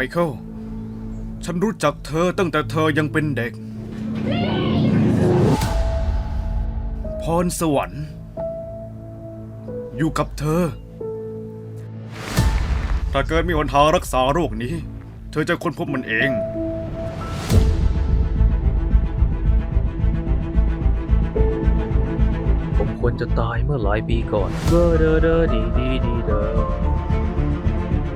มเคิล ฉันรู้จักเธอตั้งแต่เธอยังเป็นเด็ก พรสวรรค์ อยู่กับเธอ ถ้าเกิดมีหนทางรักษาโรคนี้ เธอจะค้นพบมันเองผมควรจะตายเมื่อหลายปีก่อนเดอเดอเดอดีดีดีเดอ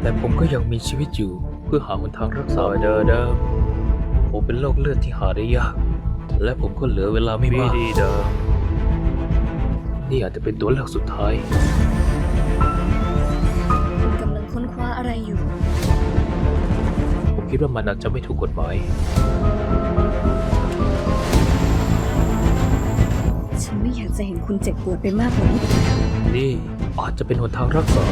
แต่ผมก็ยังมีชีวิตอยู่ พื่อหาหนทางรักษาเดอเดอผมเป็นโรคเลือดที่หาได้ยาก และผมก็เหลือเวลาไม่มากดีเดอนี่อาจจะเป็นตัวเลือกสุดท้ายคุณกำลังค้นคว้าอะไรอยู่ ผมคิดว่ามันอาจจะไม่ถูกกฎหมาย ฉันไม่อยากจะเห็นคุณเจ็บปวดไปมากกว่านี้ นี่อาจจะเป็นหนทางรักษา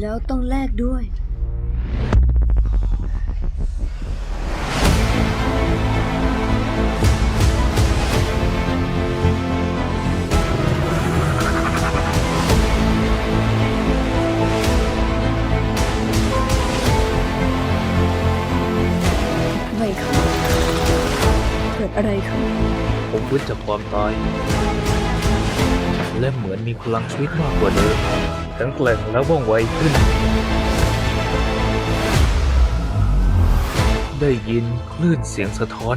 แล้วต้องแลกด้วย ไมเคิลเกิดอะไรขึ้น ผมฟื้นจากความตาย และเหมือนมีพลังชีวิตมากกว่าเดิม แข็งแกร่งและว่องไวขึ้น ได้ยินคลื่นเสียงสะท้อน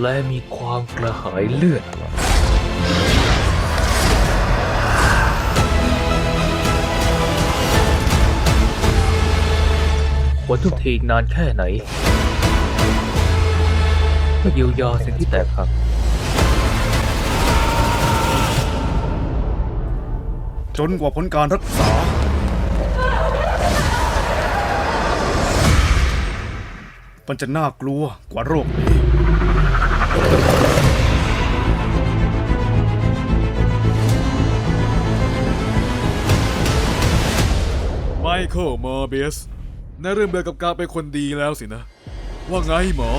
และมีความกระหายเลือดควรทุ่มเทอีกนานแค่ไหนเพื่อเยียวยาสิ่งที่แตกหัก จนกว่าผลการรักษา มันจะน่ากลัวกว่าโรคนี้ ไมเคิลมอร์เบสในเริ่มเบื่อกับการเป็นคนดีแล้วสินะ ว่าไงหมอ